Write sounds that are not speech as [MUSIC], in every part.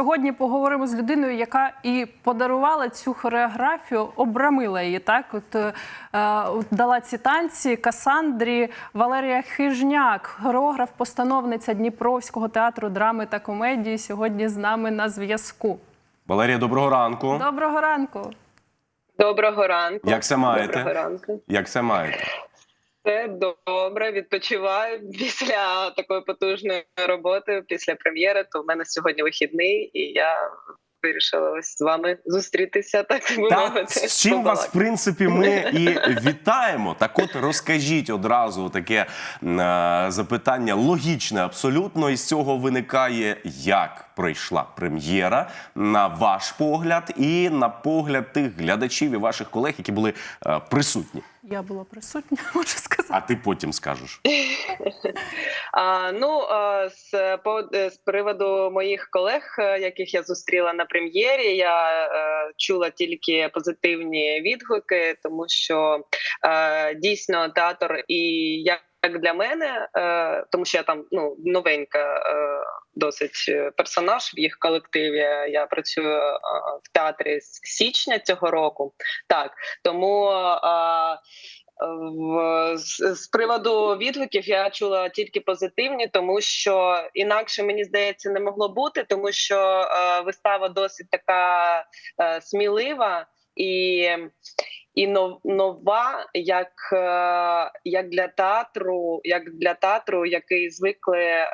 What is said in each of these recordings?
Сьогодні поговоримо з людиною, яка і подарувала цю хореографію, обрамила її. Так, от е, дала ці танці Касандрі Валерія Хижняк, хореограф, постановниця Дніпровського театру драми та комедії. Сьогодні з нами на зв'язку. Валерія, доброго ранку. Доброго ранку. Доброго ранку. Як це маєте? Доброго ранку. Як це маєте? Все добре, відпочиваю після такої потужної роботи, після прем'єри. То в мене сьогодні вихідний, і я вирішила ось з вами зустрітися. Так би Так, мовити. з чим вас, в принципі, ми і [LAUGHS] вітаємо. Так от розкажіть одразу таке е, запитання логічне абсолютно. І з цього виникає, як пройшла прем'єра на ваш погляд і на погляд тих глядачів і ваших колег, які були е, присутні. Я була присутня, [LAUGHS] можу сказати. А ти потім скажеш. [LAUGHS] А, ну з по з приводу моїх колег, е, яких я зустріла на прем'єрі, я е, чула тільки позитивні відгуки, тому що е, дійсно театр і як. Як для мене, е, тому що я там ну новенька е, досить е, персонаж в їх колективі. Я працюю в театрі з січня цього року. Так тому з, приводу відгуків я чула тільки позитивні, тому що інакше мені здається не могло бути, тому що вистава досить така смілива і. І нова, як, е, як для театру, як для театру, який звикли е,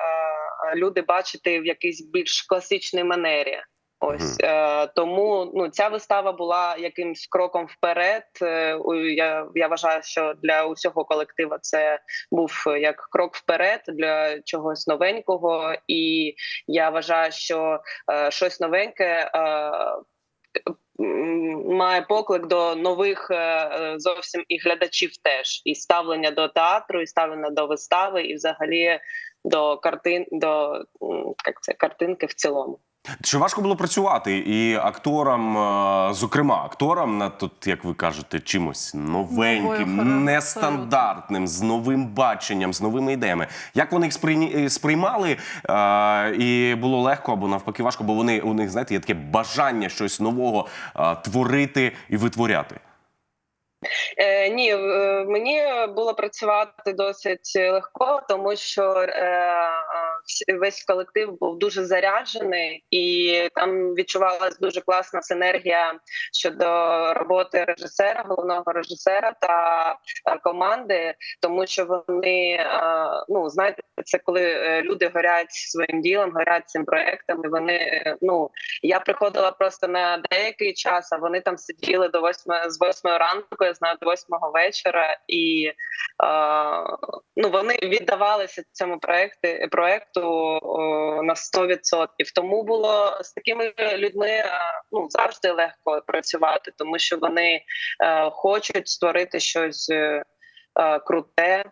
люди бачити в якійсь більш класичній манері. Ось е, тому ну ця вистава була якимсь кроком вперед. Е, я, я вважаю, що для усього колектива це був як крок вперед для чогось новенького, і я вважаю, що е, щось новеньке. Е, Має поклик до нових е, е, зовсім і глядачів теж, і ставлення до театру, і ставлення до вистави, і взагалі до картин, до як це картинки в цілому. Чи важко було працювати і акторам, е, зокрема акторам, над тут, як ви кажете, чимось новеньким, нестандартним, з новим баченням, з новими ідеями? Як вони їх сприйні- е, сприймали? е, І було легко або навпаки важко, бо вони у них знаєте, є таке бажання щось нового е, творити і витворяти. Е, ні, е, мені було працювати досить легко, тому що е, е, весь колектив був дуже заряджений, і там відчувалася дуже класна синергія щодо роботи режисера, головного режисера та е, команди, тому що вони е, ну знаєте, це коли е, люди горять своїм ділом, горять цим проектом. І вони ну я приходила просто на деякий час, а вони там сиділи до восьми з восьмої ранку, я знаю, до восьмого вечора, і ну вони віддавалися цьому проекти проекту о, на 100%. Тому було з такими людьми е, ну завжди легко працювати, тому що вони е, хочуть створити щось е, круте.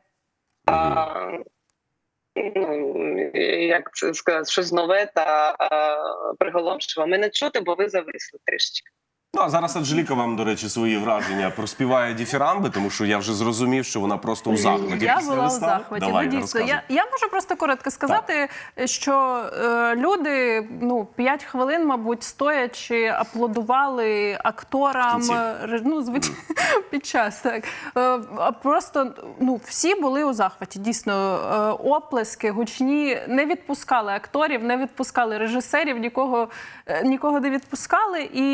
Ну, як це сказати, щось нове та е, приголомшливе. Мене чути, бо ви зависли трішечки. Ну а зараз Анжеліка вам, до речі, свої враження проспіває діфірамби, тому що я вже зрозумів, що вона просто у захваті. Я після була у вистави. захваті. Давай, ну, дійсно, я, я можу просто коротко сказати, що е, люди ну 5 хвилин, мабуть, стоячи, аплодували акторам. Кінці. е, Ну, звичайно, [LAUGHS] під час так. Е, а просто ну всі були у захваті. Дійсно, е, оплески гучні не відпускали акторів, не відпускали режисерів, нікого, е, нікого не відпускали. І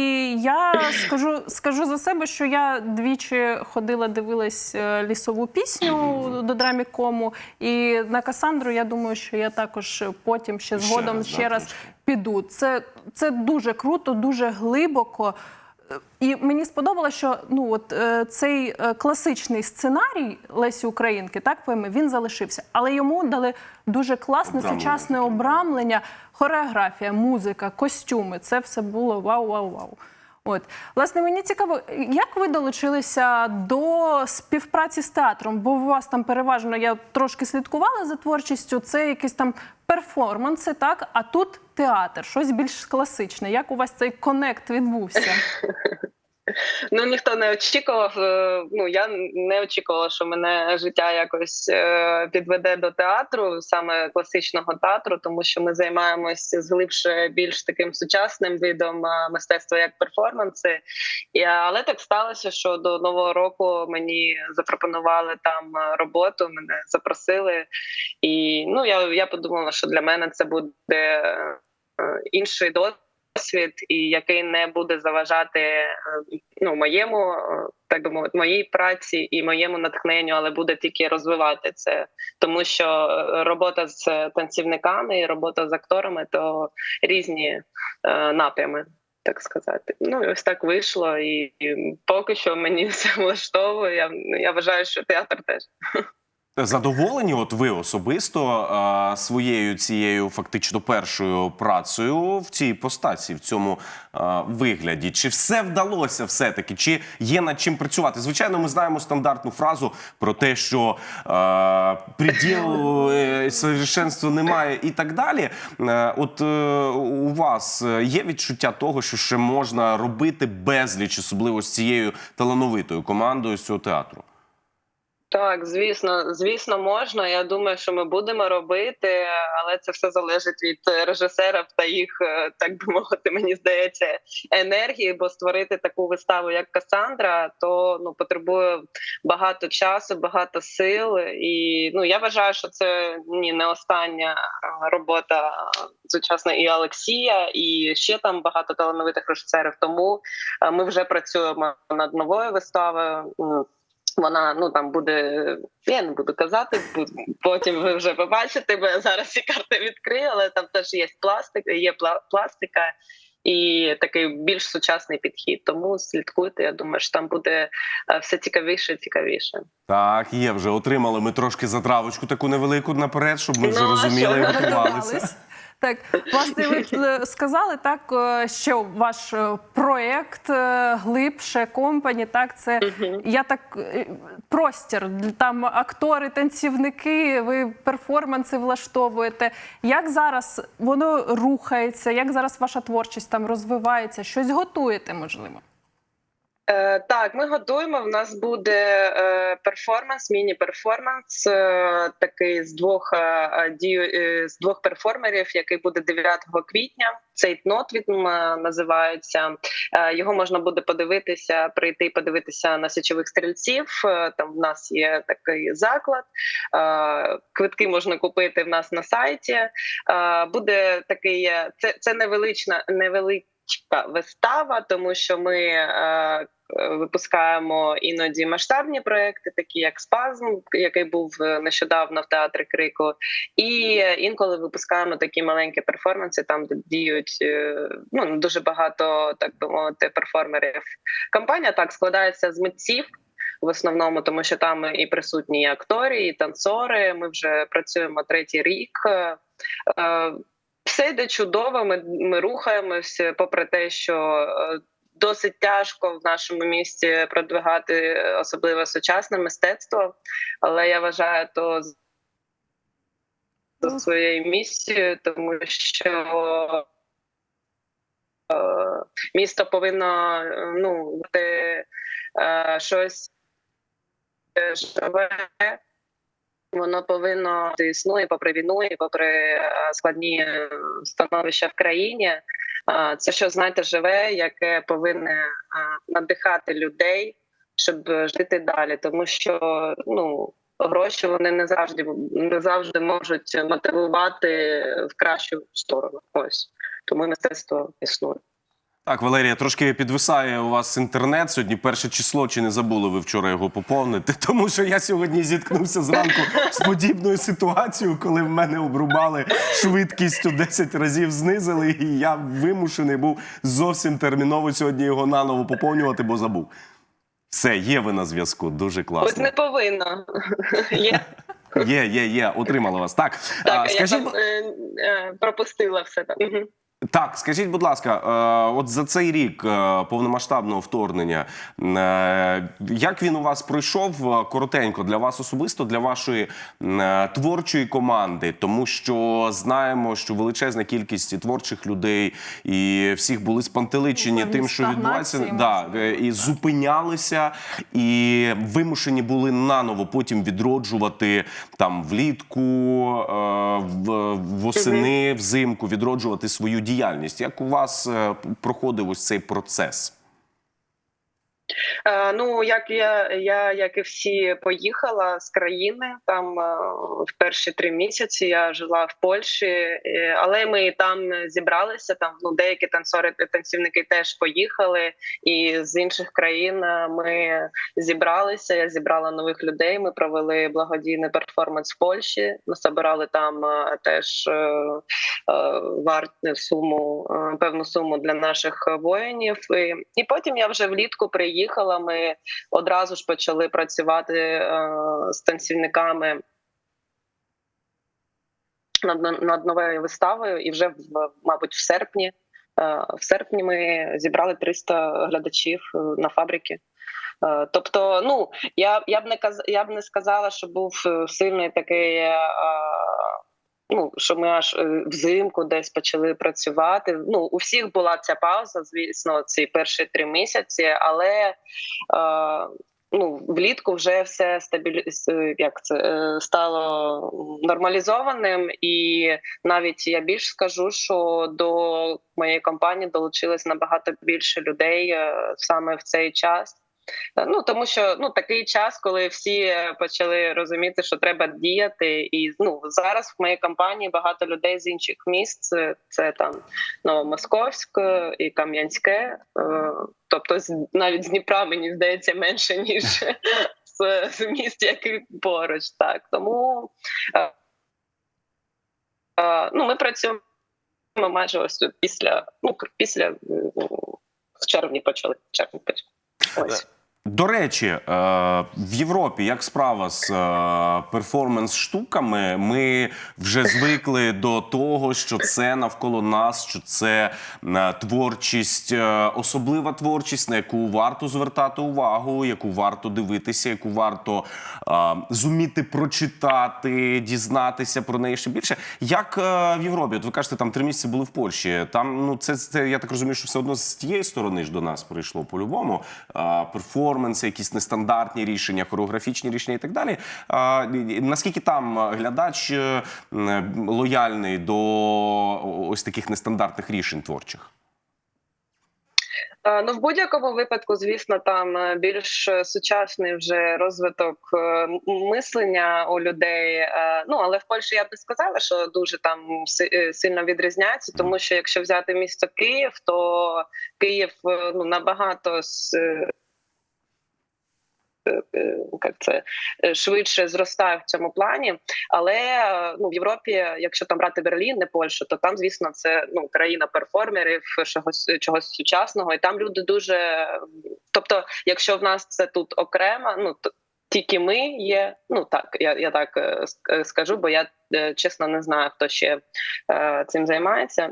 я скажу, скажу за себе, що я двічі ходила, дивилась е, лісову пісню до драмікому. І на Касандру я думаю, що я також потім ще Ще згодом раз, ще раз піду. Це, це дуже круто, дуже глибоко. І мені сподобалося, що ну от е, цей е, класичний сценарій Лесі Українки, так пойми, він залишився, але йому дали дуже класне Обрамлення сучасне обрамлення, хореографія, музика, костюми. Це все було вау, вау, вау. От власне мені цікаво, як ви долучилися до співпраці з театром? Бо у вас там переважно я трошки слідкувала за творчістю. Це якісь там перформанси, так а тут театр, щось більш класичне. Як у вас цей конект відбувся? [LAUGHS] [LAUGHS] Ну ніхто не очікував. е, Ну я не очікувала, що мене життя якось е, підведе до театру, саме класичного театру, тому що ми займаємося зглибше більш таким сучасним видом е, мистецтва, як перформанси. Але так сталося, що до нового року мені запропонували там роботу, мене запросили, і ну я, я подумала, що для мене це буде інший досвід досвід, і який не буде заважати е, ну моєму, е, так би мовити, моїй праці і моєму натхненню, але буде тільки розвивати це, тому що е, робота з танцівниками і робота з акторами то різні е, напрями. Так сказати, ну ось так вийшло, і поки що мені [LAUGHS] все влаштовує. Я, я вважаю, що театр теж. Задоволені, от ви особисто е, своєю цією фактично першою працею в цій постаці, в цьому е, вигляді? Чи все вдалося все-таки? Чи є над чим працювати? Звичайно, ми знаємо стандартну фразу про те, що е, приділу е, совершенства немає і так далі. Е, от е, у вас є відчуття того, що ще можна робити безліч, особливо з цією талановитою командою з цього театру? Так, звісно, звісно, можна. Я думаю, що ми будемо робити, але це все залежить від е, режисерів та їх, е, так би [LAUGHS] мовити, мені здається, енергії. Бо створити таку виставу, як Касандра, то ну потребує багато часу, багато сил. І ну я вважаю, що це ні не остання е, робота сучасна і Олексія, і ще там багато талановитих режисерів. Тому ми вже працюємо над новою виставою. Вона ну там буде. Я не буду казати, бу- потім ви вже побачите, бо я зараз ці карти відкрию, але там теж є пластик, є пла- пластика і такий більш сучасний підхід. Тому слідкуйте. Я думаю, що там буде е, все цікавіше, і цікавіше. Так, є вже отримали ми трошки затравочку таку невелику наперед, щоб ми вже Ну, розуміли і готувалися. Так, власне, ви е, сказали так, е, що ваш е, проєкт глибше компані, так це я так простір там актори, танцівники, ви перформанси влаштовуєте. Як зараз воно рухається? Як зараз ваша творчість там розвивається? Щось готуєте, можливо? Е, так, ми готуємо. В нас буде е, перформанс, міні-перформанс, е, такий з двох з двох перформерів, який буде 9 квітня. Цей нот він називається. Його можна буде подивитися, прийти і подивитися на січових стрільців. Там в нас є такий заклад. Квитки можна купити в нас на сайті. Буде такий, це, це невелична невеличка вистава, тому що ми. Е, Випускаємо іноді масштабні проекти, такі як Спазм, який був е, нещодавно в театрі Крику, і е, інколи випускаємо такі маленькі перформанси, там де діють е, ну дуже багато, так би мовити, перформерів. Компанія так складається з митців. В основному, тому що там і присутні і актори, і танцори. Ми вже працюємо третій рік. Все йде чудово. Ми, ми рухаємося, попри те, що е, досить тяжко в нашому місті продвигати е, особливо сучасне мистецтво, але я вважаю то за своєю місією, тому що е, місто повинно ну бути щось живе. Воно повинно існує попри війну і попри е, складні е, становища в країні. А, Це що знаєте, живе, яке повинне надихати людей, щоб жити далі, тому що ну гроші вони не завжди не завжди можуть мотивувати в кращу сторону. Ось тому мистецтво існує. Так, Валерія, трошки підвисає у вас інтернет. Сьогодні перше число, чи не забули ви вчора його поповнити? [LAUGHS] Тому що я сьогодні зіткнувся зранку з подібною ситуацією, коли в мене обрубали швидкість у 10 разів знизили, і я вимушений був зовсім терміново сьогодні його наново поповнювати, бо забув. Все, є ви на зв'язку. Дуже Ось класно. не повинно. [LAUGHS] Є Є, є, є, отримали вас. Так, так, а, я скажіть, е, е, пропустила все там. Так, скажіть, будь ласка, е, от за цей рік е, повномасштабного вторгнення, е, як він у вас пройшов коротенько для вас особисто, для вашої творчої команди? Тому що знаємо, що величезна кількість творчих людей і всіх були спантеличені тим, що відбувається, да, і зупинялися, і вимушені були наново потім відроджувати там влітку, в- восени, взимку, відроджувати свою діяльність. Як у вас е, проходив ось цей процес? Е, ну, як я, я, як і всі, поїхала з країни там е, в перші три місяці. Я жила в Польщі, е, але ми там зібралися. Там ну деякі танцори танцівники теж поїхали, і з інших країн ми зібралися. Я зібрала нових людей. Ми провели благодійний перформанс в Польщі. Ми збирали там теж е, суму, певну суму для наших воїнів. І, і потім я вже влітку приїхала. Ми одразу ж почали працювати е, з танцівниками над, над новою виставою, і вже в мабуть в серпні. е, В серпні ми зібрали 300 глядачів е, на фабрики. Тобто, ну я, я б не каз, я б не сказала, що був сильний такий. Е, Ну, що ми аж е, взимку десь почали працювати. Ну, у всіх була ця пауза, звісно, ці перші три місяці, але е, ну, влітку вже все стабілі... як це е, стало нормалізованим, і навіть я більш скажу, що до моєї компанії долучилось набагато більше людей е, саме в цей час. Ну тому що ну такий час, коли всі е, почали розуміти, що треба діяти, і ну зараз в моїй компанії багато людей з інших міст. Це, це там Новомосковськ е, і Кам'янське. е, Тобто, навіть з Дніпра мені здається менше [LAUGHS] ніж з, з міст, які поруч. Так тому ну ми працюємо майже ось після ну після з червні почали. Червні почали. Ось. До речі, е, в Європі як справа з е, перформанс-штуками, ми вже звикли до того, що це навколо нас, що це е, творчість, особлива творчість, на яку варто звертати увагу, яку варто дивитися, яку варто зуміти прочитати, дізнатися про неї ще більше. Як в Європі? От ви кажете, там три місяці були в Польщі. Там ну це, це я так розумію, що все одно з тієї сторони ж до нас прийшло по-любому. А, перформанси, якісь нестандартні рішення, хореографічні рішення і так далі. А, наскільки там глядач е, лояльний до ось таких нестандартних рішень творчих? Е, Ну, в будь-якому випадку, звісно, там е, більш сучасний вже розвиток мислення у людей. Ну але в Польщі я б не сказала, що дуже там сильно відрізняється, тому що якщо взяти місто Київ, то Київ ну набагато як це е, швидше зростає в цьому плані. Але е, ну в Європі, якщо там брати Берлін, не Польщу, то там, звісно, це ну країна перформерів, чогось чогось сучасного, і там люди дуже. Тобто, якщо в нас це тут окремо, ну. Тільки ми є, ну так я я так е, ск- е, скажу, бо я е, чесно не знаю, хто ще е, цим займається.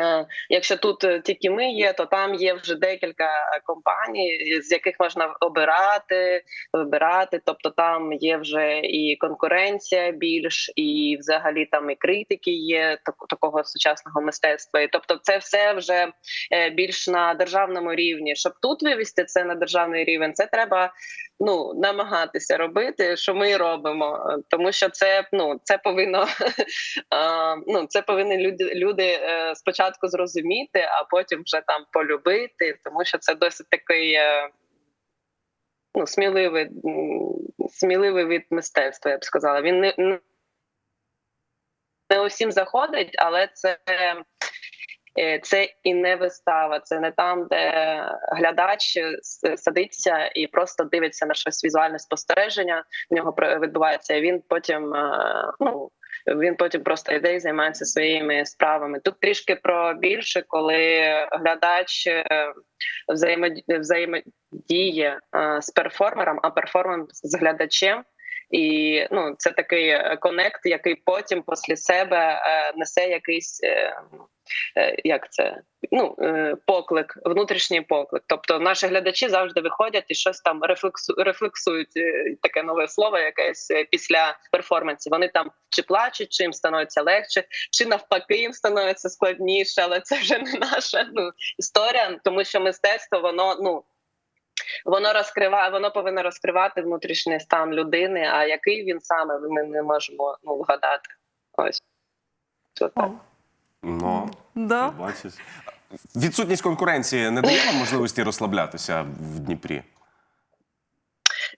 Е, Якщо тут е, тільки ми є, то там є вже декілька компаній, з яких можна обирати, вибирати. Тобто там є вже і конкуренція більш, і взагалі там і критики є такого сучасного мистецтва. І тобто, це все вже е, більш на державному рівні. Щоб тут вивести це на державний рівень, це треба ну намагатися робити, що ми робимо, Е, тому що це ну це повинно [LAUGHS] ну це повинні люди люди е, спочатку зрозуміти, а потім вже там полюбити, тому що це досить такий. е, Ну, сміливий, сміливий від мистецтва, я б сказала. Він не, не- усім заходить, але це Е, Це і не вистава, це не там, де глядач садиться і просто дивиться на щось візуальне спостереження. В нього відбувається. Він потім е, ну. Він потім просто йде і займається своїми справами. Тут трішки про більше, коли глядач е, взаємодіє е, з перформером, а перформер з глядачем. І ну, це такий е, конект, який потім після себе е, несе якийсь е, як це ну поклик, внутрішній поклик. Тобто наші глядачі завжди виходять і щось там рефлексу, рефлексують таке нове слово, якесь після перформансів. Вони там чи плачуть, чи їм становиться легше, чи навпаки їм становиться складніше, але це вже не наша ну історія, тому що мистецтво воно ну. Воно розкриває, воно повинно розкривати внутрішній стан людини. А який він саме ми не можемо ну вгадати. Ось так. Ну, Да. ти бачиш. Відсутність конкуренції не дає вам можливості розслаблятися в Дніпрі.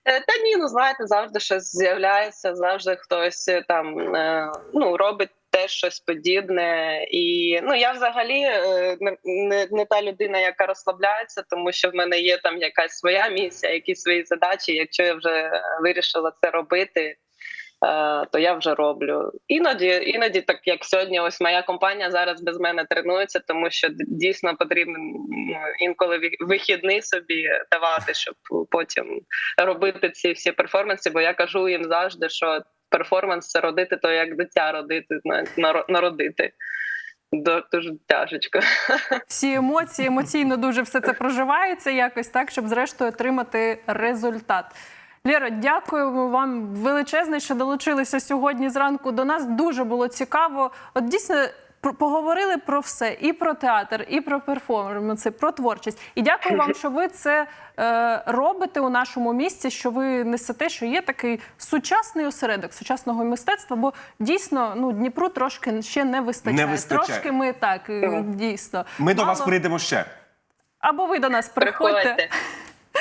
Е, Та ні, ну знаєте, завжди щось з'являється, завжди хтось е, там е, ну робить теж щось подібне. І ну я взагалі е, не, не, та людина, яка розслабляється, тому що в мене є там якась своя місія, якісь свої задачі. Якщо я вже вирішила це робити. е, То я вже роблю іноді, іноді, так як сьогодні, ось моя компанія зараз без мене тренується, тому що дійсно потрібно ну, інколи вихідний собі давати, щоб потім робити ці всі перформанси, бо я кажу їм завжди, що перформанс це родити, то як дитя родити, народити. Дуже тяжечко. [LAUGHS] Всі емоції, емоційно дуже все це проживається якось так, щоб зрештою отримати результат. Лєра, дякуємо вам величезне, що долучилися сьогодні зранку до нас. Дуже було цікаво. От дійсно поговорили про все: і про театр, і про перформанси, про творчість. І дякую вам, що ви це е, робите у нашому місті. Що ви несете, що є такий сучасний осередок сучасного мистецтва. Бо дійсно ну Дніпру трошки ще не вистачає. Не вистачає. Трошки ми так е, дійсно. Ми до вас прийдемо ще. або ви до нас приходьте. Приходьте.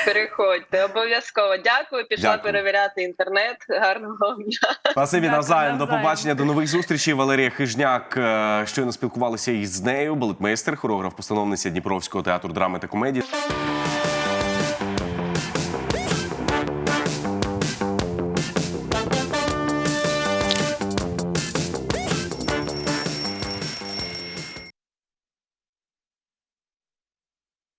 Переходьте, обов'язково. Дякую. Пішла Дякую. перевіряти інтернет. Гарного вам дня. Спасибі навзаєм. До побачення, до нових зустрічей. Валерія Хижняк е, щойно спілкувалися із нею. Балетмейстер, хореограф, постановниця Дніпровського театру драми та комедії.